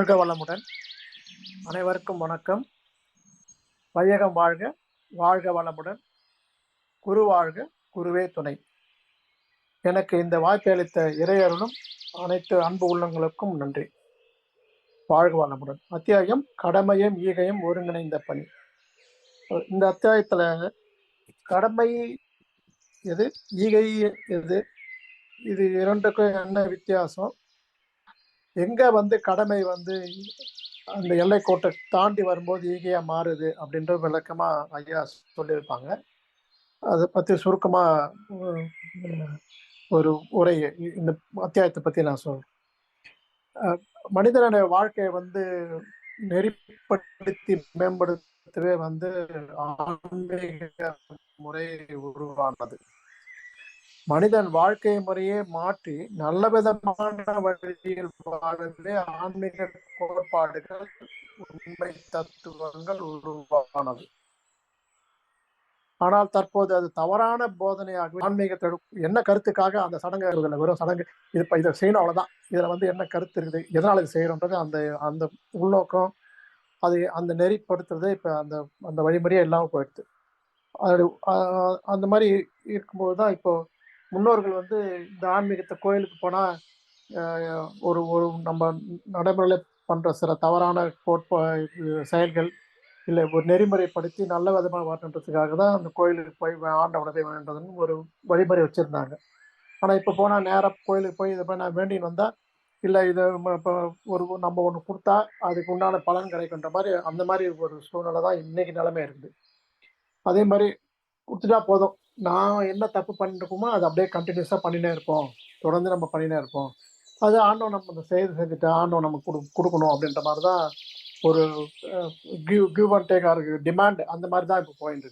வாழ்க வளமுடன். அனைவருக்கும் வணக்கம். வையகம் வாழ்க வாழ்க வளமுடன். குரு வாழ்க குருவே துணை. எனக்கு இந்த வாய்ப்பை அளித்த இறையருளும் அனைத்து அன்பு உள்ளங்களுக்கும் நன்றி. வாழ்க வளமுடன். அத்தியாயம் கடமையும் ஈகையும் ஒருங்கிணைந்த பணி. இந்த அத்தியாயத்தில் கடமை எது ஈகை எது இது இரண்டுக்கும் என்ன வித்தியாசம்? எங்க வந்து கடமை வந்து அந்த எல்லைக்கோட்டை தாண்டி வரும்போது ஈகையா மாறுது அப்படின்ற விளக்கமா ஐயா சொல்லியிருப்பாங்க. அதை பத்தி சுருக்கமா ஒரு உரை இந்த அத்தியாயத்தை பத்தி நான் சொல்றேன். மனிதனுடைய வாழ்க்கையை வந்து நெறிப்படுத்தி மேம்படுத்தவே வந்து ஆன்மீக முறை உருவானது. மனிதன் வாழ்க்கை முறையே மாற்றி நல்ல விதமான வழியில் வாழ்வதே ஆன்மீக கோட்பாடுகள் உண்மை தத்துவங்கள் உருவானது. ஆனால் தற்போது அது தவறான போதனையாக ஆன்மீக என்ன கருத்துக்காக அந்த சடங்கு இருக்குதுல்ல, வெறும் சடங்கு. இது இப்போ இதை செய்யணும் அவ்வளவுதான். இதுல வந்து என்ன கருத்து இருக்குது? எதனால் இது செய்யறோன்றது அந்த அந்த உள்நோக்கம் அது அந்த நெறிப்படுத்துறதே இப்ப அந்த அந்த வழிமுறையே இல்லாமல் போயிடுது. அது அந்த மாதிரி இருக்கும்போது தான் இப்போ முன்னோர்கள் வந்து இந்த ஆன்மீகத்தை கோயிலுக்கு போனால் ஒரு ஒரு நம்ம நடைமுறையில பண்ணுற சில தவறான கோட்பா செயல்கள் இல்லை ஒரு நெறிமுறைப்படுத்தி நல்ல விதமாக வரணுன்றதுக்காக தான் அந்த கோயிலுக்கு போய் ஆண்டவனதை வேண்டதுன்னு ஒரு வழிமுறை வச்சுருந்தாங்க. ஆனால் இப்போ போனால் நேராக கோயிலுக்கு போய் இதை போய் நான் வேண்டின்னு வந்தால் இல்லை இதை இப்போ ஒரு நம்ம ஒன்று கொடுத்தா அதுக்கு உண்டான பலன் கிடைக்குன்ற மாதிரி அந்த மாதிரி ஒரு சூழ்நிலை தான் இன்னைக்கு நிலைமை இருக்குது. அதே மாதிரி கொடுத்துட்டா போதும். நான் என்ன தப்பு பண்ணிருக்கோமோ அதை அப்படியே கண்டினியூஸாக பண்ணினே இருப்போம். தொடர்ந்து நம்ம பண்ணினே இருப்போம். அது ஆண்டவன் நம்ம அந்த செய்து செஞ்சுட்டு ஆண்டவன் நம்ம கொடு கொடுக்கணும் அப்படின்ற மாதிரி தான் ஒரு give give and take or demand அந்த மாதிரி தான் இப்போ போயிட்டு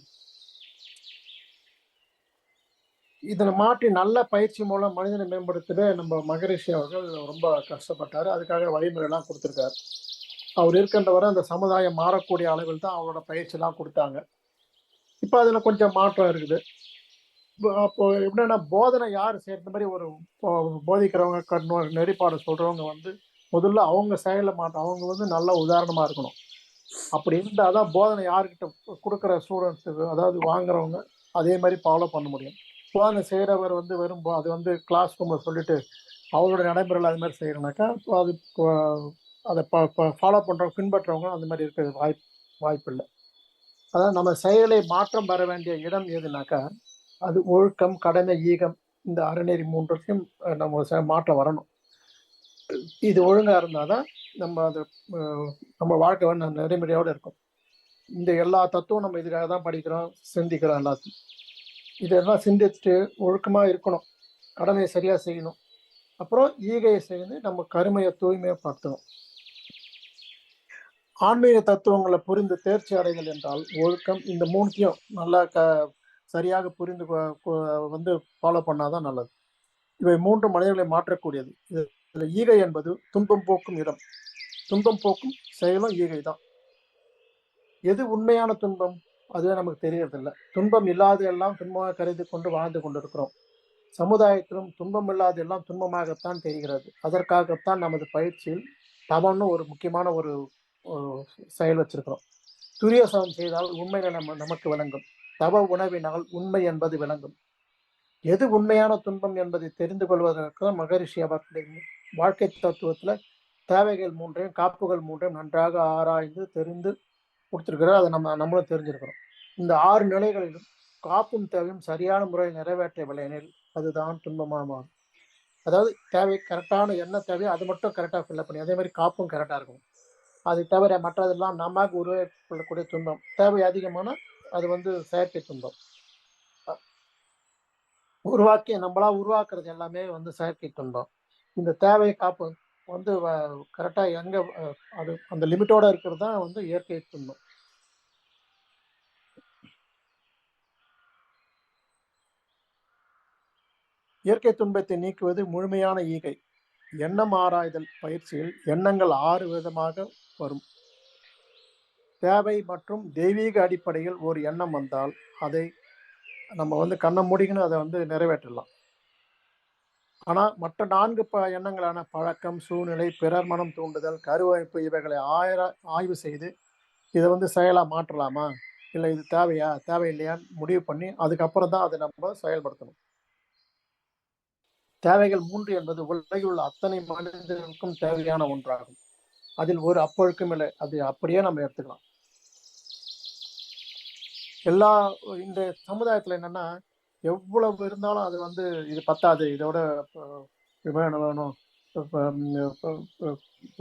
இதில் மாற்றி நல்ல பயிற்சி மூலம் மனிதனை மேம்படுத்தவே நம்ம மகரிஷி அவர்கள் ரொம்ப கஷ்டப்பட்டார். அதுக்காக வழிமுறைலாம் கொடுத்துருக்காரு. அவர் இருக்கின்றவரை அந்த சமுதாயம் மாறக்கூடிய அளவில் தான் அவரோட பயிற்சிலாம் கொடுத்தாங்க. இப்போ அதில் கொஞ்சம் மாற்றம் இருக்குது. அப்போ எப்படின்னா போதனை யார் சேர்ந்த மாதிரி ஒரு போதிக்கிறவங்க கண்ணு நெறிப்பாடு சொல்றவங்க வந்து முதல்ல அவங்க செயலை மாட்டோம் அவங்க வந்து நல்ல உதாரணமா இருக்கணும். அப்படி இருந்தால் தான் போதனை யாருக்கிட்ட கொடுக்குற ஸ்டூடெண்ட்ஸுக்கு அதாவது வாங்குறவங்க அதே மாதிரி ஃபாலோ பண்ண முடியும். போதனை செய்கிறவர் வந்து வெறும் அது வந்து கிளாஸ் ரூமில் சொல்லிட்டு அவரோட நடைமுறையில் அது மாதிரி செய்கிறனாக்கா இப்போ அது இப்போ அதை ஃபாலோ பண்ணுறவங்க பின்பற்றுறவங்க அந்த மாதிரி இருக்கிறது வாய்ப்பு வாய்ப்பு இல்லை. அதான் நம்ம செயலை மாற்றம் பெற வேண்டிய இடம் எதுனாக்கா அது ஒழுக்கம் கடமை ஈகம் இந்த அறநெறி மூன்றுக்கும் நம்ம ச- மாற்றம் வரணும். இது ஒழுங்கா இருந்தாதான் நம்ம அது நம்ம வாழ்க்கை வந்து அந்த இருக்கும். இந்த எல்லா தத்துவம் நம்ம இதுக்காக தான் படிக்கிறோம் சிந்திக்கிறோம் எல்லாத்தையும். இதெல்லாம் சிந்திச்சுட்டு ஒழுக்கமாக இருக்கணும். கடமையை சரியாக செய்யணும். அப்புறம் ஈகையை செய்து நம்ம கருமையை தூய்மையப்படுத்தணும் ஆன்மீக தத்துவங்களை புரிந்து தேர்ச்சி அடைதல் என்றால் ஒழுக்கம் இந்த மூணுத்தையும் நல்லா க சரியாக புரிந்து கொ- வந்து ஃபாலோ பண்ணாதான் நல்லது. இவை மூன்று மனிதர்களை மாற்றக்கூடியது. இது- ஈகை என்பது துன்பம் போக்கும் இடம். துன்பம் போக்கும் செயலும் ஈகை தான் எது உண்மையான துன்பம்? அதுவே நமக்கு தெரியறதில்லை. துன்பம் இல்லாத எல்லாம் துன்பமாக கருதி கொண்டு வாழ்ந்து கொண்டிருக்கிறோம். சமுதாயத்திலும் துன்பம் இல்லாத எல்லாம் துன்பமாகத்தான் தெரிகிறது. அதற்காகத்தான் நமது பயிற்சியில் தவம்னு ஒரு முக்கியமான ஒரு செயல் வச்சிருக்கிறோம். துரிய சவம் செய்தால் உண்மை நம்ம நமக்கு விளங்கும். தவ உணவினால் உண்மை என்பது விளங்கும். எது உண்மையான துன்பம் என்பதை தெரிந்து கொள்வதற்கு மகரிஷி அவர்களுடைய வாழ்க்கை தத்துவத்துல தேவைகள் மூன்றையும் காப்புகள் மூன்றையும் நன்றாக ஆராய்ந்து தெரிந்து கொடுத்துருக்கிறார். அதை நம்ம நம்மளும் தெரிஞ்சிருக்கிறோம். இந்த ஆறு நிலைகளிலும் காப்பும் தேவையும் சரியான முறையில் நிறைவேற்றவில்லை எனில் அதுதான் துன்பமாக மாறும். அதாவது தேவை கரெக்டான என்ன தேவையோ அது மட்டும் கரெக்டாக ஃபில்அப் பண்ணி அதே மாதிரி காப்பும் கரெக்டாக இருக்கும். அது தவிர மற்றதெல்லாம் நமக்கு உருவாக்கக்கூடிய துன்பம். தேவை அதிகமான அது வந்து செயற்கை துன்பம். உருவாக்கி நம்மளா உருவாக்குறது எல்லாமே வந்து செயற்கை துன்பம். இந்த தேவை காப்பு வந்து கரெக்டா எங்க அது அந்த லிமிட்டோட இருக்கிறது தான் வந்து இயற்கை துன்பம். இயற்கை துன்பத்தை நீக்குவது முழுமையான ஈகை. எண்ணம் ஆராய்தல் பயிற்சியில் எண்ணங்கள் ஆறு விதமாக வரும். தேவை மற்றும் தெய்வீக அடிப்படையில் ஒரு எண்ணம் வந்தால் அதை நம்ம வந்து கண்ணை மூடிக்கணும் அதை வந்து நிறைவேற்றலாம் ஆனால் மற்ற நான்கு ப எண்ணங்களான பழக்கம், சூழ்நிலை, பிறர் மனம் தூண்டுதல், கருவமைப்பு இவைகளை ஆயிர ஆய்வு செய்து, இதை வந்து செயலாக மாற்றலாமா? இல்லை இது தேவையா? தேவையில்லையான்னு முடிவு பண்ணி, அதுக்கப்புறம் தான் அதை நம்ம செயல்படுத்தணும். தேவைகள் மூன்று என்பது உலகில் உள்ள அத்தனை மனிதர்களுக்கும் தேவையான ஒன்றாகும். அதில் ஒரு அப்பொழுக்கும் இல்லை. அது அப்படியே நம்ம எடுத்துக்கலாம். எல்லா இந்த சமுதாயத்தில் என்னன்னா, எவ்வளவு இருந்தாலும் அது வந்து இது பத்தாது. இதோட ப வேணும் வேணும்.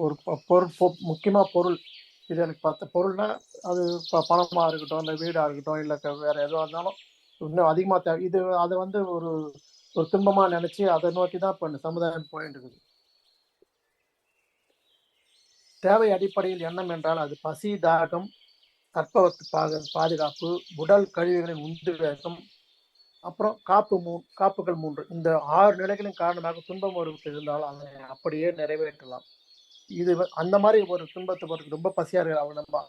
ஒரு பொருள் முக்கியமா பொருள். இது எனக்கு பத்த பொருள்னா, அது ப பணமா இருக்கட்டும், இல்லை வீடா இருக்கட்டும், இல்லை வேற எதுவாக இருந்தாலும், இன்னும் அதிகமாக தேவை. இது அதை வந்து ஒரு ஒரு துன்பமா நினைச்சு அதை நோக்கி தான் இப்போ இந்த சமுதாயம் போயிட்டு இருக்குது. தேவை அடிப்படையில் எண்ணம் என்றால், அது பசி, தாகம், கற்பவத்து பாக பாதுகாப்பு, உடல் கழிவுகளின் உந்துவேகம், அப்புறம் காப்பு மூ காப்புகள் மூன்று இந்த ஆறு நிலைகளின் காரணமாக துன்பம் ஒருவருக்கு இருந்தால், அதை அப்படியே நிறைவேற்றலாம். இது அந்த மாதிரி ஒரு துன்பத்தை பொறுத்து ரொம்ப பசியாக இருக்கு. அவர் நம்ம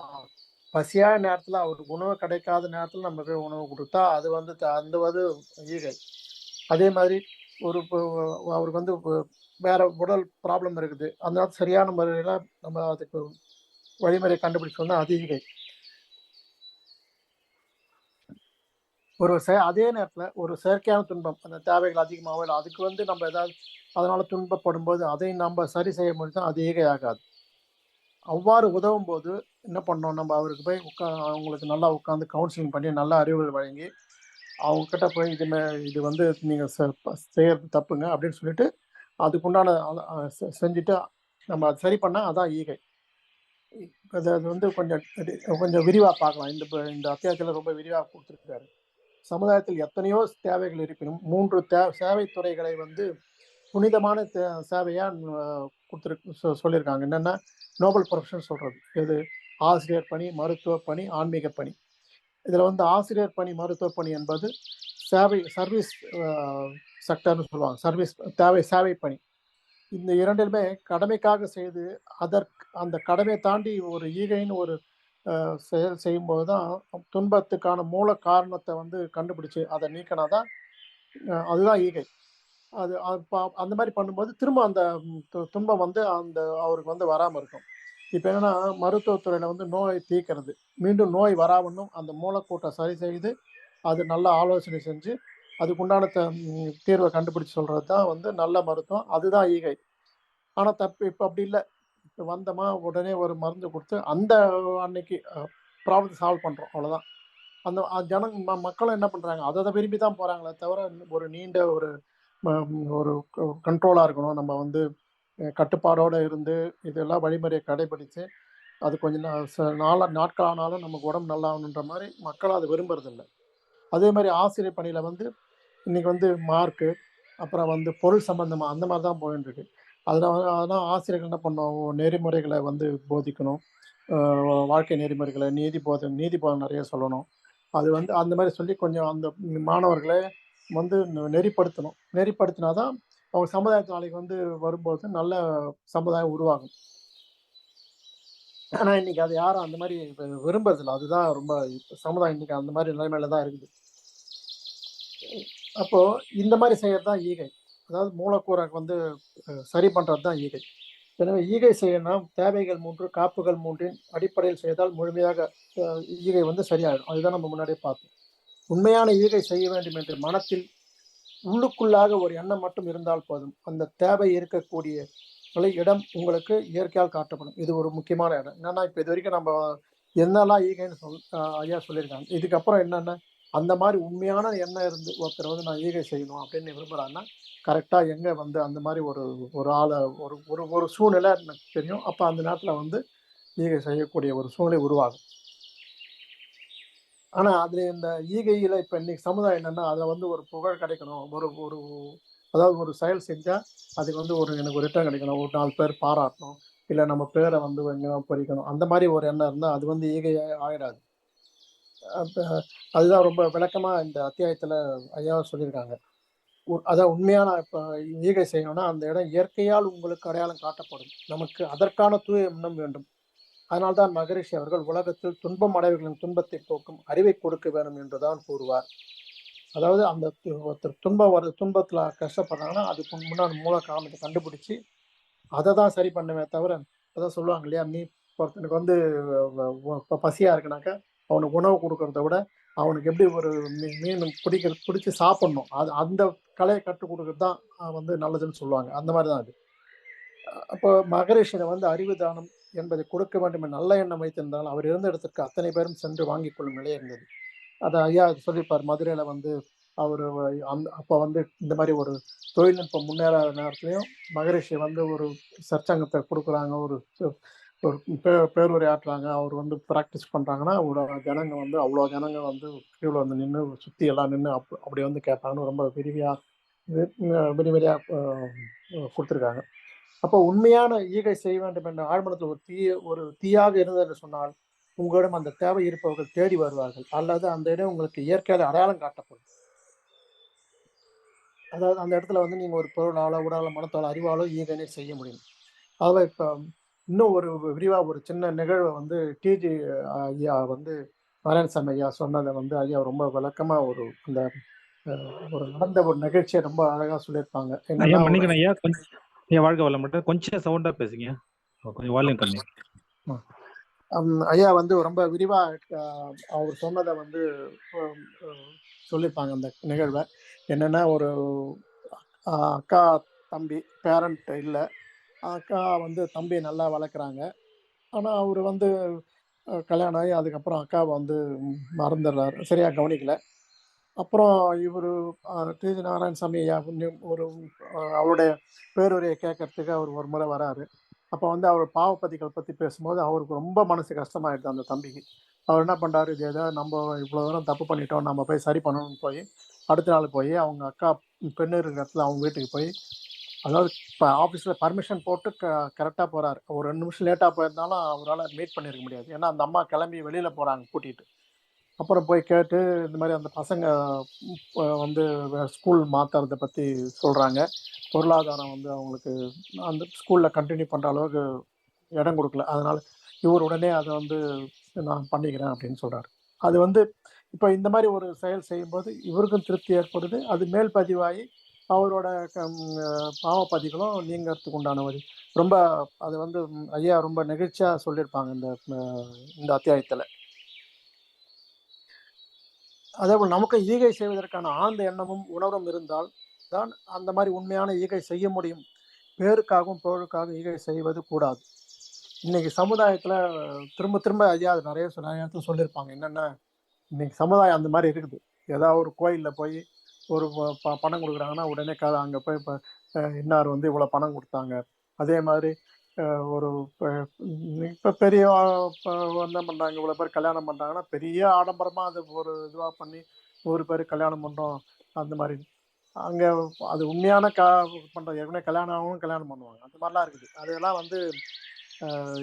பசியான நேரத்தில் அவருக்கு உணவு கிடைக்காத நேரத்தில் நம்ம போய் உணவு கொடுத்தா அது வந்து த அந்த வந்து ஈகை. அதே மாதிரி ஒரு இப்போ அவருக்கு வந்து வேற உடல் ப்ராப்ளம் இருக்குது. அதனால சரியான முறையில் நம்ம அதுக்கு வழிமுறை கண்டுபிடிச்சோம்னா அது ஈகை. ஒரு செ அதே நேரத்தில் ஒரு செயற்கையான துன்பம். அந்த தேவைகள் அதிகமாகவோ இல்லை அதுக்கு வந்து நம்ம ஏதாவது அதனால துன்பப்படும்போது, அதை நம்ம சரி செய்ய முடிஞ்சா அது ஈகை ஆகாது. அவ்வாறு உதவும்போது என்ன பண்ணோம் நம்ம அவருக்கு போய் உட்கா அவங்களுக்கு நல்லா உட்காந்து கவுன்சிலிங் பண்ணி, நல்ல அறிவுகள் வழங்கி, அவங்கக்கிட்ட போய் இது இது வந்து நீங்கள் செய்யறது தப்புங்க அப்படின்னு சொல்லிட்டு, அதுக்குண்டான செஞ்சுட்டு நம்ம அதை சரி பண்ணால் அதான் ஈகை. அது வந்து கொஞ்சம் கொஞ்சம் விரிவாக பார்க்கலாம். இந்த இந்த அத்தியாயத்தில் ரொம்ப விரிவாக கொடுத்துருக்காரு சமுதாயத்தில் எத்தனையோ தேவைகள் இருப்பினும், மூன்று தே சேவை துறைகளை வந்து புனிதமான தே சேவையாக அ சொ சொல்லியிருக்காங்க. என்னென்னா நோபல் ப்ரொஃபஷன் சொல்கிறது எது? ஆசிரியர் பணி, மருத்துவ பணி, ஆன்மீக பணி. இதில் வந்து ஆசிரியர் பணி, மருத்துவ பணி என்பது சேவை சர்வீஸ் செக்டர்னு சொல்லுவாங்க. சர்வீஸ் தேவை சேவை பணி. இந்த இரண்டிலுமே கடமைக்காக செய்து, அதற்கு அந்த கடமை தாண்டி ஒரு ஈகைன்னு ஒரு செயல் செய்யும்போது தான், துன்பத்துக்கான மூல காரணத்தை வந்து கண்டுபிடிச்சு, அதை நீக்கினா தான் அதுதான் ஈகை. அது அந்த மாதிரி பண்ணும்போது, திரும்ப அந்த து துன்பம் வந்து அந்த அவருக்கு வந்து வராமல் இருக்கும். இப்போ என்னன்னா, மருத்துவத்துறையில் வந்து நோய் தீர்க்கிறது. மீண்டும் நோய் வராமன்னும் அந்த மூலக்கூட்டை சரி செய்து, அது நல்ல ஆலோசனை செஞ்சு, அதுக்குண்டான த ம் தீர்வ கண்டுபிடிச்சு தான் வந்து நல்ல மருத்துவம். அதுதான் ஈகை. ஆனால் தப்பு இப்போ அப்படி இல்லை வந்தோமா, உடனே ஒரு மருந்து கொடுத்து அந்த அன்னைக்கு ப்ராப்ளத்தை சால்வ் பண்ணுறோம் அவ்வளோதான். அந்த ஜனங்க ம மக்களும் என்ன பண்ணுறாங்க அதை அதை விரும்பி தான் போகிறாங்களே தவிர, ஒரு நீண்ட ஒரு ஒரு கண்ட்ரோலாக இருக்கணும். நம்ம வந்து கட்டுப்பாடோடு இருந்து, இதெல்லாம் வழிமுறையை கடைபிடித்து அது கொஞ்சம் ச நாள நாட்கள் ஆனாலும் நமக்கு உடம்பு நல்லா ஆகணுன்ற மாதிரி மக்கள் அதை விரும்புறதில்லை அதே மாதிரி ஆசிரியர் பணியில் வந்து, இன்றைக்கி வந்து மார்க்கு, அப்புறம் வந்து பொருள் சம்மந்தமாக அந்த மாதிரி தான் போயின்ருக்கு. அதனால அதான் ஆசிரியர்கள் என்ன பண்ணும் நெறிமுறைகளை வந்து போதிக்கணும். வாழ்க்கை நெறிமுறைகளை நீதி போதனை நீதி போதனை நிறைய சொல்லணும். அது வந்து அந்த மாதிரி சொல்லி கொஞ்சம் அந்த மாணவர்களை வந்து நெறிப்படுத்தணும். நெறிப்படுத்தினா தான், அவங்க சமுதாயத்து நாளைக்கு வந்து வரும்போது நல்ல சமுதாயம் உருவாகும். ஆனால் இன்னைக்கு அது யாரும் அந்த மாதிரி விரும்புறதில்ல. அதுதான் ரொம்ப சமுதாயம் இன்னைக்கு அந்த மாதிரி நிலைமையில தான் இருக்குது. அப்போ இந்த மாதிரி செய்யறது தான் ஈகை. அதாவது மூலக்கூறை வந்து சரி பண்ணுறது தான் ஈகை. எனவே ஈகை செய்யணும் தேவைகள் மூன்று காப்புகள் மூன்றின் அடிப்படையில் செய்தால் முழுமையாக ஈகை வந்து சரியாயிடும். அதுதான் நம்ம முன்னாடியே பார்த்தோம். உண்மையான ஈகை செய்ய வேண்டும் என்று மனத்தில் உள்ளுக்குள்ளாக ஒரு எண்ணம் மட்டும் இருந்தால் போதும். அந்த தேவை இருக்கக்கூடிய நிலை இடம் உங்களுக்கு இயற்கையால் காட்டப்படும். இது ஒரு முக்கியமான இடம். என்னன்னா, இது வரைக்கும் நம்ம என்னெல்லாம் ஈகைன்னு சொல் ஐயா சொல்லியிருக்காங்க. இதுக்கப்புறம் என்னென்ன அந்த மாதிரி உண்மையான எண்ணம் இருந்து ஒருத்தர் வந்து நான் ஈகை செய்யணும் அப்படின்னு விரும்புகிறான்னா கரெக்டாக எங்கே வந்து அந்த மாதிரி ஒரு ஒரு ஆளை ஒரு ஒரு ஒரு சூழ்நிலை எனக்கு தெரியும். அப்போ அந்த நேரத்தில் வந்து ஈகை செய்யக்கூடிய ஒரு சூழ்நிலை உருவாகும். ஆனால் அதில் இந்த ஈகையில் இப்போ இன்னைக்கு சமுதாயம் என்னென்னா அதில் வந்து ஒரு புகழ் கிடைக்கணும். ஒரு ஒரு அதாவது ஒரு செயல் செஞ்சால் அதுக்கு வந்து ஒரு எனக்கு ஒரு ரிட்டர்ன் கிடைக்கணும். ஒரு நாலு பேர் பாராட்டணும். இல்லை நம்ம பேரை வந்து எங்கேயும் பொறிக்கணும். அந்த மாதிரி ஒரு எண்ணம் இருந்தால் அது வந்து ஈகை ஆகிடாது அதுதான் ரொம்ப விளக்கமாக இந்த அத்தியாயத்தில் ஐயா சொல்லியிருக்காங்க. உ அதான் உண்மையான இப்போ ஈகை செய்யணும்னா, அந்த இடம் இயற்கையால் உங்களுக்கு அடையாளம் காட்டப்படும். நமக்கு அதற்கான தூய எண்ணம் வேண்டும். அதனால்தான் மகரிஷி அவர்கள் உலகத்தில் துன்பம் அடைவர்களின் துன்பத்தை போக்கும் அறிவை கொடுக்க வேண்டும் என்றுதான் கூறுவார். அதாவது அந்த து- ஒருத்தர் துன்பம் வர துன்பத்தில் கஷ்டப்படுறாங்கன்னா அதுக்கு முன்னாடி மூல காரணத்தை கண்டுபிடிச்சி அதை தான் சரி பண்ணுவேன் தவிர அதான் சொல்லுவாங்க இல்லையா நீ ஒருத்தனுக்கு வந்து வ- இருக்குனாக்கா அவனுக்கு உணவு கொடுக்கறத விட அவனுக்கு எப்படி ஒரு மீன் பிடிக்க பிடிச்சி சாப்பிடணும். அது அந்த கலையை கற்றுக் கொடுக்கறது தான் வந்து நல்லதுன்னு சொல்லுவாங்க. அந்த மாதிரி தான் அது அப்போ மகரிஷியை வந்து அறிவு தானம் என்பதை கொடுக்க வேண்டும் நல்ல எண்ணம் வைத்திருந்தாலும் அவர் இருந்த இடத்திற்கு அத்தனை பேரும் சென்று வாங்கிக் கொள்ளும் நிலை இருந்தது. அதை ஐயா சொல்லியிருப்பார் மதுரையில வந்து அவர் அந்த அப்போ வந்து இந்த மாதிரி ஒரு தொழில்நுட்பம் முன்னேறாத நேரத்துலையும் மகரிஷி வந்து ஒரு சர்ச்சங்கத்தை கொடுக்குறாங்க ஒரு ஒரு பே- பேர் ஆட்டுறாங்க அவர் வந்து ப்ராக்டிஸ் பண்ணுறாங்கன்னா அவரோட ஜனங்க வந்து அவ்வளோ ஜனங்க வந்து கீழே வந்து நின்று சுற்றி எல்லாம் நின்று அப் அப்படி வந்து கேட்பாங்கன்னு ரொம்ப விரிவியாக விரிவிரியாக கொடுத்துருக்காங்க. அப்போ உண்மையான ஈகை செய்ய வேண்டும் என்ற ஆழ்மனத்தில் ஒரு தீய ஒரு தீயாக இருந்தது என்று சொன்னால் உங்களிடம் அந்த தேவை இருப்பவர்கள் தேடி வருவார்கள். அல்லது அந்த இடம் உங்களுக்கு இயற்கையாக அடையாளம் காட்டப்படும். அதாவது அந்த இடத்துல வந்து நீங்கள் ஒரு பொருளாலோ உடலாலோ மனத்தாலோ அறிவாலோ ஈகனை செய்ய முடியும். அதில் இப்போ இன்னும் ஒரு விரிவா ஒரு சின்ன நிகழ்வை வந்து டிஜி ஐயா வந்து நாராயணசாமி ஐயா சொன்னதை வந்து ஐயா ரொம்ப விளக்கமா ஒரு அந்த ஒரு நடந்த ஒரு நிகழ்ச்சியை ரொம்ப அழகா சொல்லியிருப்பாங்க. ஐயா மன்னிக்கணும் ஐயா. கொஞ்சம் ஐயா வாழ்க வளம். மட்டும் கொஞ்சம் சவுண்டா பேசுங்க. கொஞ்சம் வால்யூம் கம்மி. ஹம், ஐயா வந்து ரொம்ப விரிவா அஹ், அவர் சொன்னதை வந்து சொல்லியிருப்பாங்க அந்த நிகழ்வை. என்னன்னா ஒரு அக்கா தம்பி பேரண்ட் இல்லை. அக்கா வந்து தம்பியை நல்லா வளர்க்குறாங்க. ஆனால் அவர் வந்து கல்யாணம் ஆகி அதுக்கப்புறம் அக்காவை வந்து மறந்துடுறாரு. சரியாக கவனிக்கல. அப்புறம் இவர் டிஜி நாராயணசாமி ஐயா ஒரு அவருடைய பேருரையை கேட்கறதுக்கு அவர் ஒரு முறை வராரு. அப்போ வந்து அவர் பாவப்பதிகள் பற்றி பேசும்போது அவருக்கு ரொம்ப மனசு கஷ்டமாயிடுது அந்த தம்பிக்கு. அவர் என்ன பண்ணுறாரு இது ஏதாவது நம்ம இவ்வளோ தூரம் தப்பு பண்ணிட்டோம் நம்ம போய் சரி பண்ணணும்னு போய் அடுத்த நாள் போய் அவங்க அக்கா பெண்ணு இருக்கிற இடத்துல அவங்க வீட்டுக்கு போய் அதாவது இப்போ ஆஃபீஸில் பர்மிஷன் போட்டு க கரெக்டாக போகிறார் ஒரு ரெண்டு நிமிஷம் லேட்டாக போயிருந்தாலும் அவரால் மீட் பண்ணியிருக்க முடியாது. ஏன்னா அந்த அம்மா கிளம்பி வெளியில் போகிறாங்க கூட்டிகிட்டு அப்புறம் போய் கேட்டு இந்த மாதிரி அந்த பசங்க வந்து ஸ்கூல் மாற்றுறத பற்றி சொல்கிறாங்க பொருளாதாரம் வந்து அவங்களுக்கு அந்த ஸ்கூலில் கண்டினியூ பண்ணுற அளவுக்கு இடம் கொடுக்கல. அதனால் இவர் உடனே அதை வந்து நான் பண்ணிக்கிறேன் அப்படின்னு சொல்கிறாரு அது வந்து இப்போ இந்த மாதிரி ஒரு செயல் செய்யும்போது இவருக்கும் திருப்தி ஏற்படுது. அது மேல் பதிவாகி அவரோட கம், பாவப்பதிகளும் நீங்கிறதுக்கு உண்டான வழி ரொம்ப அது வந்து ஐயா ரொம்ப நெகிழ்ச்சியாக சொல்லியிருப்பாங்க இந்த இந்த அத்தியாயத்தில். அதேபோல் நமக்கு ஈகை செய்வதற்கான ஆழ்ந்த எண்ணமும் உணர்வும் இருந்தால் தான் அந்த மாதிரி உண்மையான ஈகை செய்ய முடியும். பேருக்காகவும் பொருளுக்காகவும் ஈகை செய்வது கூடாது. இன்னைக்கு சமுதாயத்தில் திரும்ப திரும்ப ஐயா அது நிறைய நிறைய இடத்துல சொல்லியிருப்பாங்க என்னென்ன இன்னைக்கு சமுதாயம் அந்த மாதிரி இருக்குது. ஏதாவது ஒரு கோயிலில் போய் ஒரு ப- ப- பணம் கொடுக்குறாங்கன்னா உடனே க அங்கே போய் இப்போ இன்னார் வந்து இவ்வளோ பணம் கொடுத்தாங்க. அதே மாதிரி ஒரு இப்போ பெரிய என்ன பண்ணுறாங்க இவ்வளோ பேர் கல்யாணம் பண்ணுறாங்கன்னா பெரிய ஆடம்பரமாக அது ஒரு இதுவாக பண்ணி நூறு பேர் கல்யாணம் பண்ணுறோம் அந்த மாதிரி. அங்கே அது உண்மையான க பண்ணுறது ஏற்கனவே கல்யாணம் ஆகவும் கல்யாணம் பண்ணுவாங்க. அந்த மாதிரிலாம் இருக்குது. அதெல்லாம் வந்து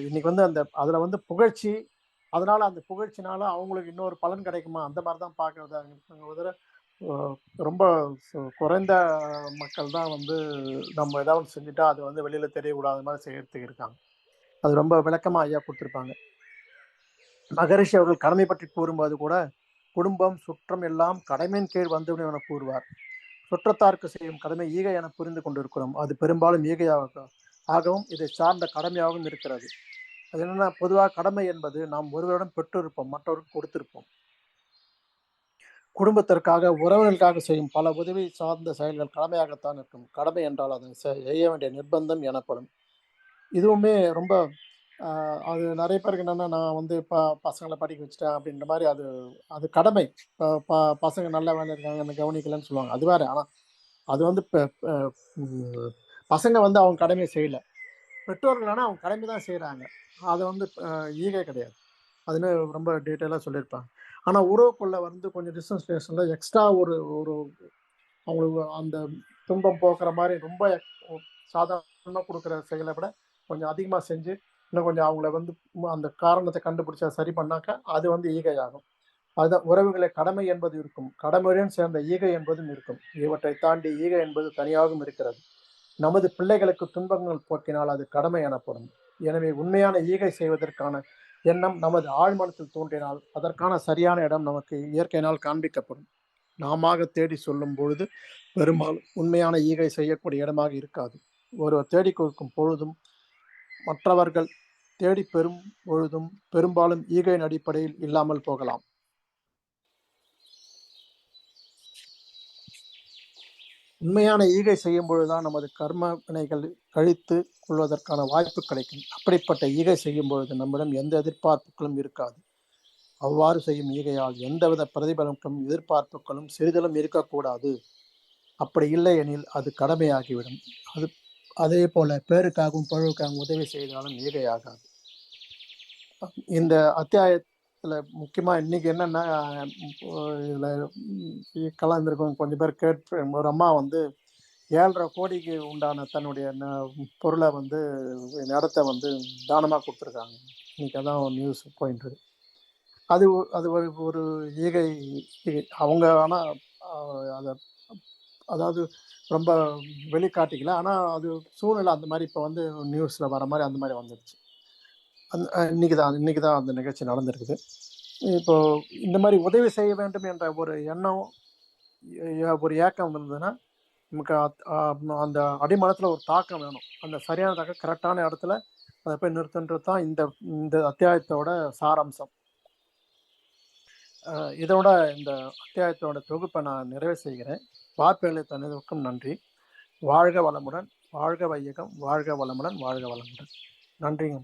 இன்னைக்கு வந்து அந்த அதில் வந்து புகழ்ச்சி அதனால அந்த புகழ்ச்சினால அவங்களுக்கு இன்னொரு பலன் கிடைக்குமா? அந்த மாதிரி தான் பார்க்குறது தவிர தடவை ரொம்ப சு- குறைந்த மக்கள் தான் வந்து நம்ம ஏதாவது செஞ்சுட்டா அது வந்து வெளியில் தெரியக்கூடாது மாதிரி செய்யறதுக்கு இருக்காங்க அது ரொம்ப விளக்கமாக ஐயா கொடுத்துருப்பாங்க. மகரிஷி அவர்கள் கடமை பற்றி கூறும்போது கூட குடும்பம் சுற்றம் எல்லாம் கடமையின் கீழ் வந்துவிடும் என கூறுவார். சுற்றத்தாருக்கு செய்யும் கடமை ஈகை என புரிந்து கொண்டிருக்கிறோம். அது பெரும்பாலும் ஈகையாக ஆகவும் இதை சார்ந்த கடமையாகவும் இருக்கிறது. அது என்னென்னா பொதுவாக கடமை என்பது நாம் ஒருவரிடம் பெற்றிருப்போம் மற்றவருக்கு கொடுத்திருப்போம். குடும்பத்திற்காக உறவினர்களுக்காக செய்யும் பல உதவி சார்ந்த செயல்கள் கடமையாகத்தான் இருக்கும். கடமை என்றால் அதை செய்ய வேண்டிய நிர்பந்தம் எனப்படும். இதுவுமே ரொம்ப அது நிறைய பேருக்கு என்னென்னா நான் வந்து ப பசங்களை படிக்க வச்சுட்டேன் அப்படின்ற மாதிரி அது அது கடமை. ப- ப- பசங்க நல்ல வேலை இருக்காங்க என்ன கவனிக்கலன்னு சொல்லுவாங்க. அது வேறு. ஆனால் அது வந்து இப்போ பசங்க வந்து அவங்க கடமையை செய்யல. பெற்றோர்கள் ஆனால் அவங்க கடமை தான் செய்கிறாங்க அது வந்து ஈகை கிடையாது. அதுன்னு ரொம்ப டீட்டெயிலாக சொல்லியிருப்பாங்க. ஆனால் உறவுக்குள்ள வந்து கொஞ்சம் டிஸ்டன்ஸ் ரிலேஷனில் எக்ஸ்ட்ரா ஒரு ஒரு அவங்களுக்கு அந்த துன்பம் போக்குற மாதிரி ரொம்ப சாதாரணமாக கொடுக்குற செயலை விட கொஞ்சம் அதிகமாக செஞ்சு இன்னும் கொஞ்சம் அவங்கள வந்து அந்த காரணத்தை கண்டுபிடிச்சா சரி பண்ணாக்க அது வந்து ஈகையாகும். அதுதான் உறவுகளை கடமை என்பது இருக்கும். கடமையுடன் சேர்ந்த ஈகை என்பதும் இருக்கும். இவற்றை தாண்டி ஈகை என்பது தனியாகவும் இருக்கிறது. நமது பிள்ளைகளுக்கு துன்பங்கள் போக்கினால் அது கடமை எனப்படும். எனவே உண்மையான ஈகை செய்வதற்கான எண்ணம் நமது ஆழ்மனத்தில் தோன்றினால் அதற்கான சரியான இடம் நமக்கு இயற்கையினால் காண்பிக்கப்படும். நாம தேடி சொல்லும் பொழுது பெரும்பாலும் உண்மையான ஈகை செய்யக்கூடிய இடமாக இருக்காது. ஒருவர் தேடி கொடுக்கும் பொழுதும் மற்றவர்கள் தேடி பெறும் பொழுதும் பெரும்பாலும் ஈகையின் அடிப்படையில் இல்லாமல் போகலாம். உண்மையான ஈகை செய்யும் பொழுதுதான் நமது கர்ம வினைகள் கழித்து கொள்வதற்கான வாய்ப்பு கிடைக்கும். அப்படிப்பட்ட ஈகை செய்யும் பொழுது நம்மிடம் எந்த எதிர்பார்ப்புகளும் இருக்காது. அவ்வாறு செய்யும் ஈகையால் எந்தவித பிரதிபலனுக்கும் எதிர்பார்ப்புகளும் சிறிதலும் இருக்கக்கூடாது. அப்படி இல்லை எனில் அது கடமையாகிவிடும். அது அதே போல பேருக்காகவும் பொருளுக்காகவும் உதவி செய்தாலும் ஈகையாகாது. இந்த இதில் முக்கியமாக இன்னைக்கு என்னென்னா இதில் கலந்துருக்கோம் கொஞ்சம் பேர் கேட்டு ஒரு அம்மா வந்து ஏழரை கோடிக்கு உண்டான தன்னுடைய ந- பொருளை வந்து இடத்த வந்து தானமாக கொடுத்துருக்காங்க. இன்றைக்கி அதான் நியூஸ் போயிட்டு அது அது ஒரு ஒரு ஈகை ஈகை. அவங்க ஆனால் அதை அதாவது ரொம்ப வெளிக்காட்டிக்கல. ஆனால் அது சூழ்நிலை அந்த மாதிரி இப்போ வந்து நியூஸில் வர மாதிரி அந்த மாதிரி வந்துடுச்சு அந்த இன்னைக்கு தான் இன்னைக்கு தான் அந்த நிகழ்ச்சி நடந்திருக்குது. இப்போ இந்த மாதிரி உதவி செய்ய வேண்டும் என்ற ஒரு எண்ணம் ஒரு ஏக்கம் இருந்ததுன்னா நமக்கு அத்- அந்த அடிமனத்தில் ஒரு தாக்கம் வேணும். அந்த சரியான தாக்கம் கரெக்டான இடத்துல அதை போய் நிறுத்துன்றது தான் இந்த இந்த அத்தியாயத்தோட சாராம்சம். இதோட இந்த அத்தியாயத்தோட தொகுப்பை நான் நிறைவு செய்கிறேன். வார்த்தைகளை தந்ததற்கும் நன்றி. வாழ்க வளமுடன் வாழ்க வையகம் வாழ்க வளமுடன் வாழ்க வளமுடன். நன்றிங்க.